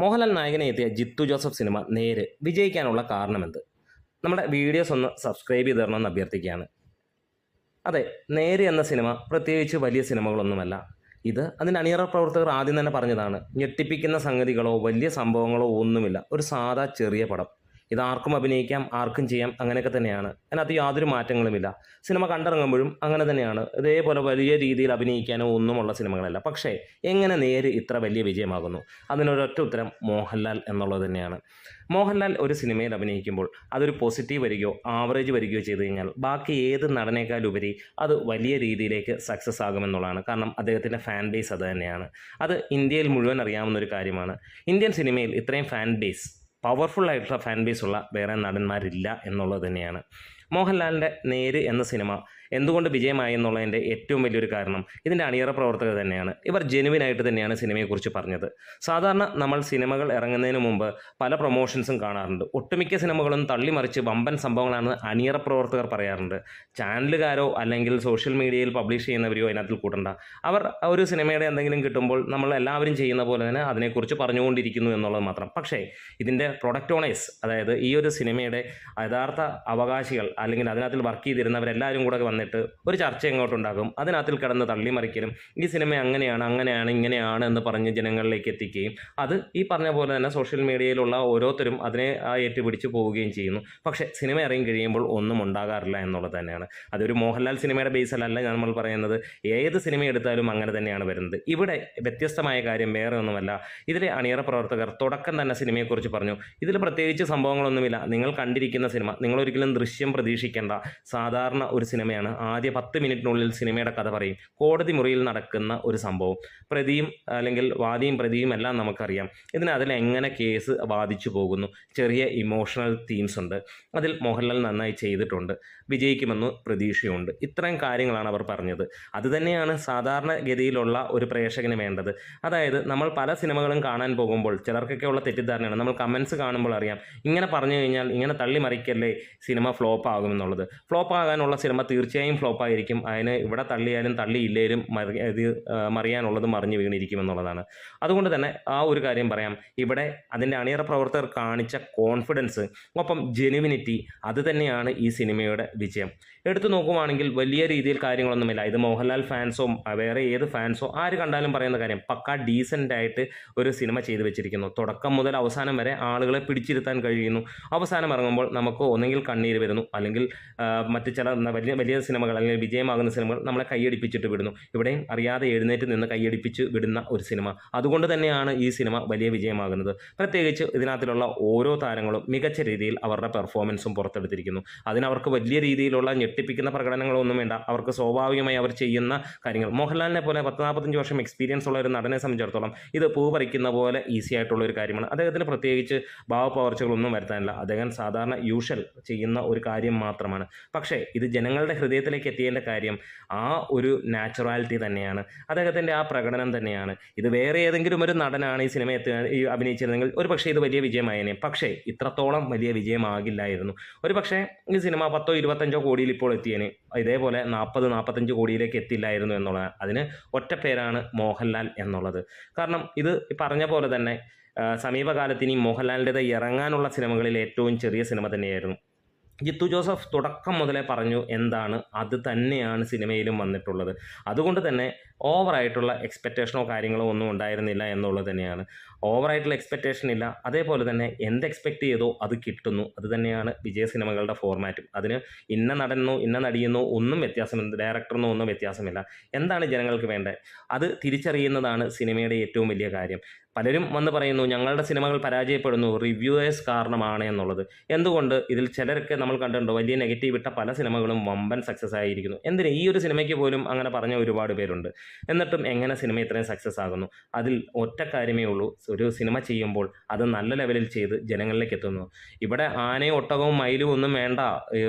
മോഹൻലാൽ നായകനെ എത്തിയ Jithu Joseph cinema നേര് വിജയിക്കാനുള്ള കാരണമെന്ത്? നമ്മുടെ വീഡിയോസ് ഒന്ന് സബ്സ്ക്രൈബ് ചെയ്ത് തരണമെന്ന് അഭ്യർത്ഥിക്കുകയാണ്. അതെ നേര് എന്ന സിനിമ പ്രത്യേകിച്ച് വലിയ സിനിമകളൊന്നുമല്ല. ഇത് അതിന്റെ അണിയറ പ്രവർത്തകർ ആദ്യം തന്നെ പറഞ്ഞതാണ് ഞെട്ടിപ്പിക്കുന്ന സംഗതികളോ വലിയ സംഭവങ്ങളോ ഒന്നുമില്ല. ഒരു സാധാ ചെറിയ പടം. ഇത് ആർക്കും അഭിനയിക്കാം ആർക്കും ചെയ്യാം അങ്ങനെയൊക്കെ തന്നെയാണ്. അതിനകത്ത് യാതൊരു മാറ്റങ്ങളുമില്ല. സിനിമ കണ്ടിറങ്ങുമ്പോഴും അങ്ങനെ തന്നെയാണ്. ഇതേപോലെ വലിയ രീതിയിൽ അഭിനയിക്കാനോ ഒന്നുമുള്ള സിനിമകളല്ല. പക്ഷേ എങ്ങനെ നേര് ഇത്ര വലിയ വിജയമാകുന്നു? അതിനൊരൊറ്റ ഉത്തരം മോഹൻലാൽ എന്നുള്ളത് തന്നെയാണ്. മോഹൻലാൽ ഒരു സിനിമയിൽ അഭിനയിക്കുമ്പോൾ അതൊരു പോസിറ്റീവ് വരികയോ ആവറേജ് വരികയോ ചെയ്തു കഴിഞ്ഞാൽ ബാക്കി ഏത് നടനേക്കാളുപരി അത് വലിയ രീതിയിലേക്ക് സക്സസ് ആകുമെന്നുള്ളതാണ്. കാരണം അദ്ദേഹത്തിന്റെ ഫാൻ ബേസ് അത് തന്നെയാണ്. അത് ഇന്ത്യയിൽ മുഴുവൻ അറിയാവുന്ന ഒരു കാര്യമാണ്. ഇന്ത്യൻ സിനിമയിൽ ഇത്രയും ഫാൻ ബേസ് പവർഫുൾ ആയിട്ടുള്ള ഫാൻ ബേസ് ഉള്ള വേറെ നടന്മാരില്ല എന്നുള്ളത് തന്നെയാണ്. മോഹൻലാലിന്റെ നേര് എന്ന സിനിമ എന്തുകൊണ്ട് വിജയമായി എന്നുള്ളതിന്റെ ഏറ്റവും വലിയൊരു കാരണം ഇതിന്റെ അണിയറ പ്രവർത്തകർ തന്നെയാണ്. ഇവർ ജെനുവിനായിട്ട് തന്നെയാണ് സിനിമയെക്കുറിച്ച് പറഞ്ഞത്. സാധാരണ നമ്മൾ സിനിമകൾ ഇറങ്ങുന്നതിന് മുമ്പ് പല പ്രൊമോഷൻസും കാണാറുണ്ട്. ഒട്ടുമിക്ക സിനിമകളും തള്ളിമറിച്ച് വമ്പൻ സംഭവങ്ങളാണ് അണിയറ പ്രവർത്തകർ പറയാറുണ്ട്. ചാനലുകാരോ അല്ലെങ്കിൽ സോഷ്യൽ മീഡിയയിൽ പബ്ലിഷ് ചെയ്യുന്നവരെയോ അതിനകത്തിൽ കൂട്ടണ്ട. അവർ ഒരു സിനിമയുടെ എന്തെങ്കിലും കിട്ടുമ്പോൾ നമ്മൾ എല്ലാവരും ചെയ്യുന്ന പോലെ തന്നെ അതിനെക്കുറിച്ച് പറഞ്ഞുകൊണ്ടിരിക്കുന്നു എന്നുള്ളത് മാത്രം. പക്ഷേ ഇതിന്റെ പ്രൊഡക്റ്റ് ഓണേഴ്സ് അതായത് ഈ ഒരു സിനിമയുടെ യഥാർത്ഥ അവകാശികൾ അല്ലെങ്കിൽ അതിനകത്തിൽ വർക്ക് ചെയ്തിരുന്നവരെല്ലാവരും കൂടെ വന്നിട്ട് ഒരു ചർച്ച എങ്ങോട്ടുണ്ടാകും അതിനകത്തിൽ കിടന്ന് തള്ളിമറിക്കലും ഈ സിനിമ അങ്ങനെയാണ് അങ്ങനെയാണ് ഇങ്ങനെയാണ് എന്ന് പറഞ്ഞ് ജനങ്ങളിലേക്ക് എത്തിക്കുകയും അത് ഈ പറഞ്ഞ പോലെ തന്നെ സോഷ്യൽ മീഡിയയിലുള്ള ഓരോരുത്തരും അതിനെ ഏറ്റുപിടിച്ച് പോവുകയും ചെയ്യുന്നു. പക്ഷേ സിനിമ ഇറങ്ങി കഴിയുമ്പോൾ ഒന്നും ഉണ്ടാകാറില്ല എന്നുള്ളത് തന്നെയാണ്. അതൊരു മോഹൻലാൽ സിനിമയുടെ ബേസിലല്ല നമ്മൾ പറയുന്നത്. ഏത് സിനിമ എടുത്താലും അങ്ങനെ തന്നെയാണ് വരുന്നത്. ഇവിടെ വ്യത്യസ്തമായ കാര്യം വേറെ ഒന്നുമല്ല. ഇതിലെ അണിയറ പ്രവർത്തകർ തുടക്കം തന്നെ സിനിമയെക്കുറിച്ച് പറഞ്ഞു. ഇതിൽ പ്രത്യേകിച്ച് സംഭവങ്ങളൊന്നുമില്ല. നിങ്ങൾ കണ്ടിരിക്കുന്ന സിനിമ നിങ്ങളൊരിക്കലും ദൃശ്യം പ്രതീക്ഷിക്കേണ്ട സാധാരണ ഒരു സിനിമയാണ് ആദ്യ പത്ത് മിനിറ്റിനുള്ളിൽ സിനിമയുടെ കഥ പറയും. കോടതി മുറിയിൽ നടക്കുന്ന ഒരു സംഭവം. പ്രതിയും അല്ലെങ്കിൽ വാദിയും പ്രതിയും എല്ലാം നമുക്കറിയാം. ഇതിന് അതിൽ എങ്ങനെ കേസ് വാദിച്ചു പോകുന്നു? ചെറിയ ഇമോഷണൽ തീംസ് ഉണ്ട്. അതിൽ മോഹൻലാൽ നന്നായി ചെയ്തിട്ടുണ്ട്. വിജയിക്കുമെന്ന് പ്രതീക്ഷയുണ്ട്. ഇത്രയും കാര്യങ്ങളാണ് അവർ പറഞ്ഞത്. അതുതന്നെയാണ് സാധാരണ ഗതിയിലുള്ള ഒരു പ്രേക്ഷകന് വേണ്ടത്. അതായത് നമ്മൾ പല സിനിമകളും കാണാൻ പോകുമ്പോൾ ചിലർക്കൊക്കെ ഉള്ള തെറ്റിദ്ധാരണയാണ്. നമ്മൾ കമൻസ് കാണുമ്പോൾ അറിയാം. ഇങ്ങനെ പറഞ്ഞു കഴിഞ്ഞാൽ ഇങ്ങനെ തള്ളി മറിക്കല്ലേ സിനിമ ഫ്ലോപ്പ് ആകുമെന്നുള്ളത് ഫ്ലോപ്പ് ആകാനുള്ള സിനിമ തീർച്ചയായും ഫ്ലോപ്പ് ആയിരിക്കും അതിന് ഇവിടെ തള്ളിയാലും തള്ളിയില്ലേലും മറി ഇത് മറിയാനുള്ളത് മറിഞ്ഞു വീണിരിക്കും എന്നുള്ളതാണ് അതുകൊണ്ട് തന്നെ ആ ഒരു കാര്യം പറയാം. ഇവിടെ അതിന്റെ അണിയറ പ്രവർത്തകർ കാണിച്ച കോൺഫിഡൻസ് ഒപ്പം ജെനുവിനിറ്റി അത് തന്നെയാണ് ഈ സിനിമയുടെ വിജയം. എടുത്തു നോക്കുവാണെങ്കിൽ വലിയ രീതിയിൽ കാര്യങ്ങളൊന്നുമില്ല. ഇത് മോഹൻലാൽ ഫാൻസോ വേറെ ഏത് ഫാൻസോ ആര് കണ്ടാലും പറയുന്ന കാര്യം പക്ക ഡീസന്റ് ആയിട്ട് ഒരു സിനിമ ചെയ്തു വെച്ചിരിക്കുന്നു. തുടക്കം മുതൽ അവസാനം വരെ ആളുകളെ പിടിച്ചിരുത്താൻ കഴിയുന്നു. അവസാനം ഇറങ്ങുമ്പോൾ നമുക്ക് ഒന്നെങ്കിൽ കണ്ണീര് വരുന്നു. അല്ലെങ്കിൽ മറ്റ് ചില വലിയ വലിയ സിനിമകൾ അല്ലെങ്കിൽ വിജയമാകുന്ന സിനിമകൾ നമ്മളെ കൈയടിപ്പിച്ചിട്ട് വിടുന്നു. ഇവിടെയും അറിയാതെ എഴുന്നേറ്റ് നിന്ന് കൈയടിപ്പിച്ച് വിടുന്ന ഒരു സിനിമ. അതുകൊണ്ട് തന്നെയാണ് ഈ സിനിമ വലിയ വിജയമാകുന്നത്. പ്രത്യേകിച്ച് ഇതിനകത്തിലുള്ള ഓരോ താരങ്ങളും മികച്ച രീതിയിൽ അവരുടെ പെർഫോമൻസും പുറത്തെടുത്തിരിക്കുന്നു. അതിനവർക്ക് വലിയ രീതിയിലുള്ള ഞെട്ടിപ്പിക്കുന്ന പ്രകടനങ്ങളൊന്നും വേണ്ട. അവർക്ക് സ്വാഭാവികമായി അവർ ചെയ്യുന്ന കാര്യങ്ങൾ. മോഹൻലാലിനെ പോലെ പത്ത് നാൽപ്പത്തഞ്ച് വർഷം എക്സ്പീരിയൻസ് ഉള്ള ഒരു നടനെ സംബന്ധിച്ചിടത്തോളം ഇത് പൂ പറിക്കുന്ന പോലെ ഈസി ആയിട്ടുള്ള ഒരു കാര്യമാണ്. അദ്ദേഹത്തിന് പ്രത്യേകിച്ച് ഭാവപ്പകർച്ചകളൊന്നും വരുത്താനില്ല. അദ്ദേഹം സാധാരണ യൂഷ്വൽ ചെയ്യുന്ന ഒരു കാര്യം മാത്രമാണ്. പക്ഷേ ഇത് ജനങ്ങളുടെ ഹൃദയത്തിലേക്ക് എത്തിയേണ്ട കാര്യം ആ ഒരു നാച്ചുറാലിറ്റി തന്നെയാണ്. അദ്ദേഹത്തിന്റെ ആ പ്രകടനം തന്നെയാണ്. ഇത് വേറെ ഏതെങ്കിലും ഒരു നടനാണ് ഈ സിനിമ എത്തി അഭിനയിച്ചിരുന്നെങ്കിൽ ഒരു പക്ഷേ ഇത് വലിയ വിജയമായേനെ. പക്ഷേ ഇത്രത്തോളം വലിയ വിജയമാകില്ലായിരുന്നു. ഒരു പക്ഷേ ഈ സിനിമ പത്തോ ഇരുപത്തഞ്ചോ കോടിയിൽ ഇപ്പോൾ എത്തിയേനെ. ഇതേപോലെ നാൽപ്പത് നാൽപ്പത്തഞ്ച് കോടിയിലേക്ക് എത്തില്ലായിരുന്നു എന്നുള്ള അതിന് ഒറ്റ പേരാണ് മോഹൻലാൽ എന്നുള്ളത്. കാരണം ഇത് പറഞ്ഞ പോലെ തന്നെ സമീപകാലത്ത് ഇനി മോഹൻലാലിന്റെത് ഇറങ്ങാനുള്ള സിനിമകളിൽ ഏറ്റവും ചെറിയ സിനിമ തന്നെയായിരുന്നു. ജിത്തു ജോസഫ് തുടക്കം മുതലേ പറഞ്ഞു എന്താണ് അത് തന്നെയാണ് സിനിമയിലും വന്നിട്ടുള്ളത്. അതുകൊണ്ട് തന്നെ ഓവറായിട്ടുള്ള എക്സ്പെക്റ്റേഷനോ കാര്യങ്ങളോ ഒന്നും ഉണ്ടായിരുന്നില്ല എന്നുള്ളത് തന്നെയാണ്. ഓവറായിട്ടുള്ള എക്സ്പെക്റ്റേഷൻ ഇല്ല. അതേപോലെ തന്നെ എന്ത് എക്സ്പെക്റ്റ് ചെയ്തോ അത് കിട്ടുന്നു. അത് തന്നെയാണ് വിജയ സിനിമകളുടെ ഫോർമാറ്റും അതിന് ഇന്ന നടന്നു ഇന്ന നടിയെന്നോ ഒന്നും വ്യത്യാസമില്ല. ഡയറക്ടറിനോ ഒന്നും വ്യത്യാസമില്ല. എന്താണ് ജനങ്ങൾക്ക് വേണ്ടത്? അത് തിരിച്ചറിയുന്നതാണ് സിനിമയുടെ ഏറ്റവും വലിയ കാര്യം. പലരും വന്ന് പറയുന്നു ഞങ്ങളുടെ സിനിമകൾ പരാജയപ്പെടുന്നു റിവ്യൂവേഴ്സ് കാരണമാണ് എന്നുള്ളത്. എന്തുകൊണ്ട് ഇതിൽ ചിലരൊക്കെ നമ്മൾ കണ്ടിട്ടുണ്ട്? വലിയ നെഗറ്റീവ് ഇട്ട പല സിനിമകളും വമ്പൻ സക്സസ് ആയിരിക്കുന്നു. എന്തിന്? ഈ ഒരു സിനിമയ്ക്ക് പോലും അങ്ങനെ പറഞ്ഞ ഒരുപാട് പേരുണ്ട്. എന്നിട്ടും എങ്ങനെ സിനിമ ഇത്രയും സക്സസ് ആകുന്നു? അതിൽ ഒറ്റ കാര്യമേ ഉള്ളൂ. ഒരു സിനിമ ചെയ്യുമ്പോൾ അത് നല്ല ലെവലിൽ ചെയ്ത് ജനങ്ങളിലേക്ക് എത്തുന്നു. ഇവിടെ ആനയും ഒട്ടകവും മയിലും ഒന്നും വേണ്ട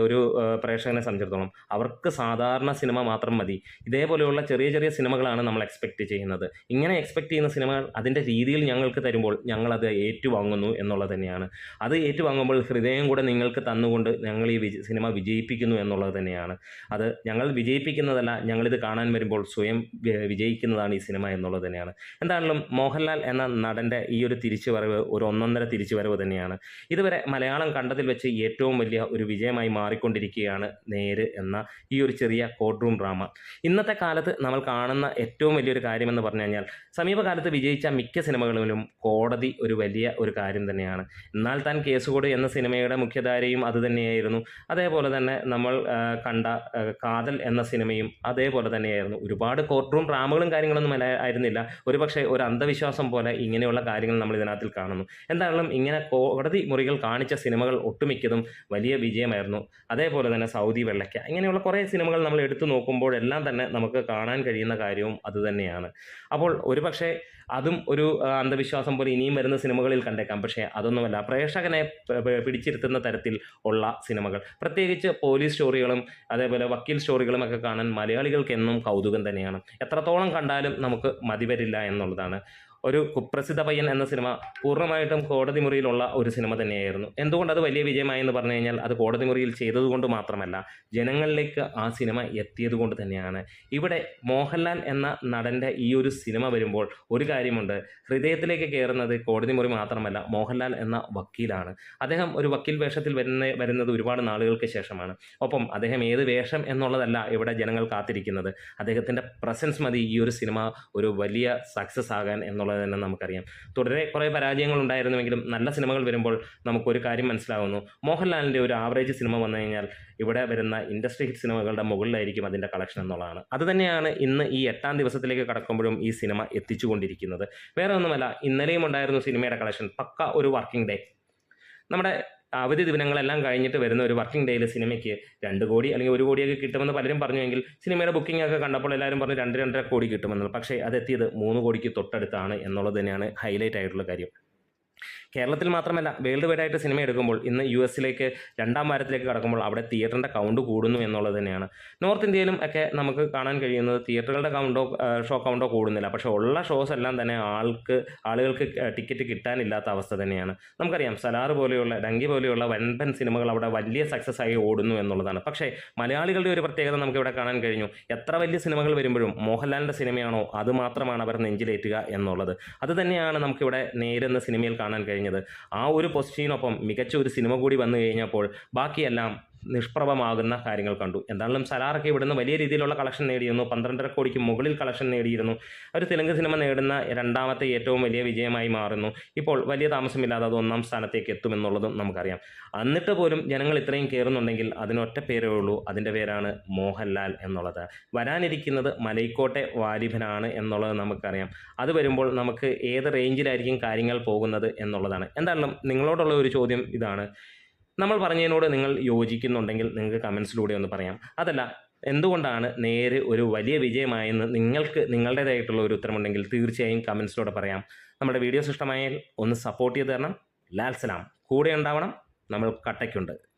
ഒരു പ്രേക്ഷകനെ സംബന്ധിച്ചിടത്തോളം. അവർക്ക് സാധാരണ സിനിമ മാത്രം മതി. ഇതേപോലെയുള്ള ചെറിയ ചെറിയ സിനിമകളാണ് നമ്മൾ എക്സ്പെക്റ്റ് ചെയ്യുന്നത്. ഇങ്ങനെ എക്സ്പെക്റ്റ് ചെയ്യുന്ന സിനിമകൾ അതിന്റെ രീതിയിൽ ഞങ്ങൾക്ക് തരുമ്പോൾ ഞങ്ങളത് ഏറ്റുവാങ്ങുന്നു എന്നുള്ളത് തന്നെയാണ്. അത് ഏറ്റുവാങ്ങുമ്പോൾ ഹൃദയം കൂടെ നിങ്ങൾക്ക് തന്നുകൊണ്ട് ഞങ്ങൾ ഈ വിജ സിനിമ വിജയിപ്പിക്കുന്നു എന്നുള്ളത് തന്നെയാണ്. അത് ഞങ്ങൾ വിജയിപ്പിക്കുന്നതല്ല ഞങ്ങളിത് കാണാൻ വരുമ്പോൾ സ്വയം വിജയിക്കുന്നതാണ് ഈ സിനിമ എന്നുള്ളത് തന്നെയാണ്. എന്താണെങ്കിലും മോഹൻലാൽ എന്ന നടന്റെ ഈ ഒരു തിരിച്ചുവരവ് ഒരു ഒന്നൊന്നര തിരിച്ചുവരവ് തന്നെയാണ്. ഇതുവരെ മലയാളം കണ്ടതിൽ വെച്ച് ഏറ്റവും വലിയ ഒരു വിജയമായി മാറിക്കൊണ്ടിരിക്കുകയാണ് നേര് എന്ന ഈ ഒരു ചെറിയ കോർട്ട് റൂം ഡ്രാമ ഇന്നത്തെ കാലത്ത് നമ്മൾ കാണുന്ന ഏറ്റവും വലിയൊരു കാര്യമെന്ന് പറഞ്ഞു കഴിഞ്ഞാൽ സമീപകാലത്ത് വിജയിച്ച മിക്ക സിനിമകളിലും കോടതി ഒരു വലിയ ഒരു കാര്യം തന്നെയാണ്. എന്നാൽ താൻ കേസുകോട് എന്ന സിനിമയുടെ മുഖ്യധാരയും അതുതന്നെയായിരുന്നു അതേപോലെ തന്നെ നമ്മൾ കണ്ട കാതൽ എന്ന സിനിമയും അതേപോലെ തന്നെയായിരുന്നു. ഒരുപാട് കോർട്ട് റൂം ഡ്രാമകളും കാര്യങ്ങളൊന്നും ആയിരുന്നില്ല. ഒരുപക്ഷെ ഒരു അന്ധവിശ്വാസം പോലെ ഇങ്ങനെയുള്ള കാര്യങ്ങൾ നമ്മൾ ഇതിനകത്തിൽ കാണുന്നു. എന്തായാലും ഇങ്ങനെ കോടതി മുറികൾ കാണിച്ച സിനിമകൾ ഒട്ടുമിക്കതും വലിയ വിജയമായിരുന്നു. അതേപോലെ തന്നെ സൗദി വെള്ളയ്ക്ക. ഇങ്ങനെയുള്ള കുറേ സിനിമകൾ നമ്മൾ എടുത്തു നോക്കുമ്പോഴെല്ലാം തന്നെ നമുക്ക് കാണാൻ കഴിയുന്ന കാര്യവും അതുതന്നെയാണ് അപ്പോൾ ഒരുപക്ഷെ അതും ഒരു അന്ധവിശ്വാസം പോലെ ഇനിയും വരുന്ന സിനിമകളിൽ കണ്ടേക്കാം. പക്ഷേ അതൊന്നുമല്ല. പ്രേക്ഷകനെ പിടിച്ചിരുത്തുന്ന തരത്തിൽ ഉള്ള സിനിമകൾ. പ്രത്യേകിച്ച് പോലീസ് സ്റ്റോറികളും അതേപോലെ വക്കീൽ സ്റ്റോറികളും ഒക്കെ കാണാൻ മലയാളികൾക്ക് എന്നും കൗതുകം തന്നെയാണ്. എത്രത്തോളം കണ്ടാലും നമുക്ക് മതിവരില്ല എന്നുള്ളതാണ്. ഒരു കുപ്രസിദ്ധ പയ്യൻ എന്ന സിനിമ പൂർണമായിട്ടും കോടതി മുറിയിലുള്ള ഒരു സിനിമ തന്നെയായിരുന്നു. എന്തുകൊണ്ട് അത് വലിയ വിജയമായെന്ന് പറഞ്ഞു കഴിഞ്ഞാൽ അത് കോടതി മുറിയിൽ ചെയ്തതുകൊണ്ട് മാത്രമല്ല ജനങ്ങളിലേക്ക് ആ സിനിമ എത്തിയത് കൊണ്ട് തന്നെയാണ്. ഇവിടെ മോഹൻലാൽ എന്ന നടന്റെ ഈ ഒരു സിനിമ വരുമ്പോൾ ഒരു കാര്യമുണ്ട്. ഹൃദയത്തിലേക്ക് കയറുന്നത് കോടതി മുറി മാത്രമല്ല മോഹൻലാൽ എന്ന വക്കീലാണ്. അദ്ദേഹം ഒരു വക്കീൽ വേഷത്തിൽ വരുന്ന വരുന്നത് ഒരുപാട് നാളുകൾക്ക് ശേഷമാണ്. ഒപ്പം അദ്ദേഹം ഏത് വേഷം എന്നുള്ളതല്ല ഇവിടെ ജനങ്ങൾ കാത്തിരിക്കുന്നത്. അദ്ദേഹത്തിന്റെ പ്രസൻസ് മതി ഈ ഒരു സിനിമ ഒരു വലിയ സക്സസ് ആകാൻ എന്നുള്ളത് തന്നെ നമുക്കറിയാം. തുടരെ കുറേ പരാജയങ്ങൾ ഉണ്ടായിരുന്നുവെങ്കിലും നല്ല സിനിമകൾ വരുമ്പോൾ നമുക്കൊരു കാര്യം മനസ്സിലാവുന്നു. മോഹൻലാലിന്റെ ഒരു ആവറേജ് സിനിമ വന്നു കഴിഞ്ഞാൽ ഇവിടെ വരുന്ന ഇൻഡസ്ട്രി ഹിറ്റ് സിനിമകളുടെ മുകളിലായിരിക്കും അതിന്റെ കളക്ഷൻ എന്നുള്ളതാണ്. അതുതന്നെയാണ് ഇന്ന് ഈ എട്ടാം ദിവസത്തിലേക്ക് കടക്കുമ്പോഴും ഈ സിനിമ എത്തിച്ചുകൊണ്ടിരിക്കുന്നത്. വേറെ ഒന്നുമല്ല ഇന്നലെയും ഉണ്ടായിരുന്നു സിനിമയുടെ കളക്ഷൻ പക്ക ഒരു വർക്കിംഗ് ഡേ നമ്മുടെ അവധി ദിനങ്ങളെല്ലാം കഴിഞ്ഞിട്ട് വരുന്ന ഒരു വർക്കിംഗ് ഡേയിൽ സിനിമയ്ക്ക് രണ്ട് കോടി അല്ലെങ്കിൽ ഒരു കോടിയൊക്കെ കിട്ടുമെന്ന് പലരും പറഞ്ഞുവെങ്കിൽ സിനിമയുടെ ബുക്കിംഗ് ഒക്കെ കണ്ടപ്പോൾ എല്ലാവരും പറഞ്ഞു രണ്ട് രണ്ടര കോടി കിട്ടുമെന്നുള്ളത് പക്ഷേ അതെത്തിയത് മൂന്ന് കോടിക്ക് തൊട്ടടുത്താണ് എന്നുള്ളത് തന്നെയാണ് ഹൈലൈറ്റ് ആയിട്ടുള്ള കാര്യം. കേരളത്തിൽ മാത്രമല്ല വേൾഡ് വൈഡ് ആയിട്ട് സിനിമ എടുക്കുമ്പോൾ ഇന്ന് യു എസിലേക്ക് രണ്ടാം വാരത്തിലേക്ക് കടക്കുമ്പോൾ അവിടെ തിയേറ്ററിന്റെ കൗണ്ട് കൂടുന്നു എന്നുള്ളത് തന്നെയാണ്. നോർത്ത് ഇന്ത്യയിലും ഒക്കെ നമുക്ക് കാണാൻ കഴിയുന്നത് തിയേറ്ററുകളുടെ കൗണ്ടോ ഷോ കൗണ്ടോ കൂടുന്നില്ല. പക്ഷേ ഉള്ള ഷോസ് എല്ലാം തന്നെ ആൾക്ക് ആളുകൾക്ക് ടിക്കറ്റ് കിട്ടാനില്ലാത്ത അവസ്ഥ തന്നെയാണ്. നമുക്കറിയാം സലാർ പോലെയുള്ള ഡങ്കി പോലെയുള്ള വൻപൻ സിനിമകൾ അവിടെ വലിയ സക്സസ് ആയി ഓടുന്നു എന്നുള്ളതാണ്. പക്ഷേ മലയാളികളുടെ ഒരു പ്രത്യേകത നമുക്ക് ഇവിടെ കാണാൻ കഴിഞ്ഞു. എത്ര വലിയ സിനിമകൾ വരുമ്പോഴും മോഹൻലാലിന്റെ സിനിമയാണോ അത് മാത്രമാണ് അവർ നെഞ്ചിലേറ്റുക എന്നുള്ളത്. അത് തന്നെയാണ് നമുക്കിവിടെ നേരെന്ന സിനിമയിൽ കാണാൻ കഴിഞ്ഞത്. ആ ഒരു പൊസിഷനൊപ്പം മികച്ച ഒരു സിനിമ കൂടി വന്നു കഴിഞ്ഞപ്പോൾ ബാക്കിയെല്ലാം നിഷ്പ്രഭമാകുന്ന കാര്യങ്ങൾ കണ്ടു. എന്തായാലും സലാറൊക്കെ ഇവിടുന്ന് വലിയ രീതിയിലുള്ള കളക്ഷൻ നേടിയിരുന്നു. പന്ത്രണ്ടര കോടിക്ക് മുകളിൽ കളക്ഷൻ നേടിയിരുന്നു. ഒരു തെലുങ്ക് സിനിമ നേടുന്ന രണ്ടാമത്തെ ഏറ്റവും വലിയ വിജയമായി മാറുന്നു. ഇപ്പോൾ വലിയ താമസമില്ലാതെ അത് ഒന്നാം സ്ഥാനത്തേക്ക് എത്തുമെന്നുള്ളതും നമുക്കറിയാം. എന്നിട്ട് പോലും ജനങ്ങൾ ഇത്രയും കയറുന്നുണ്ടെങ്കിൽ അതിനൊറ്റ പേരേ ഉള്ളൂ. അതിന്റെ പേരാണ് മോഹൻലാൽ എന്നുള്ളത്. വരാനിരിക്കുന്നത് മലൈക്കോട്ടെ വാലിഭനാണ് എന്നുള്ളത് നമുക്കറിയാം. അത് വരുമ്പോൾ നമുക്ക് ഏത് റേഞ്ചിലായിരിക്കും കാര്യങ്ങൾ പോകുന്നത് എന്നുള്ളതാണ്. എന്തായാലും നിങ്ങളോടുള്ള ഒരു ചോദ്യം ഇതാണ്. നമ്മൾ പറഞ്ഞതിനോട് നിങ്ങൾ യോജിക്കുന്നുണ്ടെങ്കിൽ നിങ്ങൾക്ക് കമൻസിലൂടെ ഒന്ന് പറയാം. അതല്ല എന്തുകൊണ്ടാണ് നേര് ഒരു വലിയ വിജയമായെന്ന് നിങ്ങൾക്ക് നിങ്ങളുടേതായിട്ടുള്ള ഒരു ഉത്തരമുണ്ടെങ്കിൽ തീർച്ചയായും കമൻസിലൂടെ പറയാം. നമ്മുടെ വീഡിയോ ഇഷ്ടമായാൽ ഒന്ന് സപ്പോർട്ട് ചെയ്ത് തരണം. ലാൽ സലാം. കൂടെ ഉണ്ടാവണം. നമ്മൾ കട്ടയ്ക്കുണ്ട്.